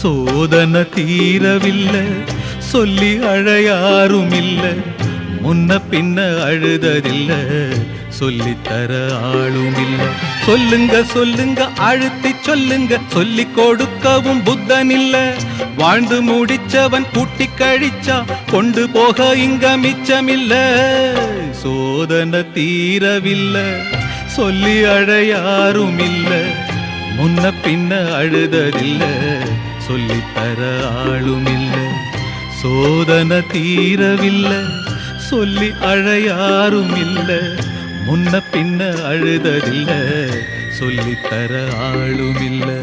சோதனை தீரவில்லை சொல்லி அழையாரும் இல்ல முன்ன பின்ன அழுததில்ல சொல்லித்தர ஆளும் இல்ல சொல்லுங்க சொல்லுங்க அழுத்தி சொல்லுங்க சொல்லி கொடுக்கவும் புத்தன் இல்ல வாழ்ந்து முடிச்சவன் கூட்டி கழிச்சா கொண்டு போக இங்க மிச்சமில்ல. சோதனை தீரவில்ல சொல்லி அழையாரும் இல்ல முன்ன பின்ன அழுததில்லை சொல்லித்தர ஆளும் இல்ல சோதனை தீரவில்லை சொல்லி அழையாரும் இல்லை முன்ன பின்ன அழுததில்லை சொல்லித்தர ஆளுமில்லை.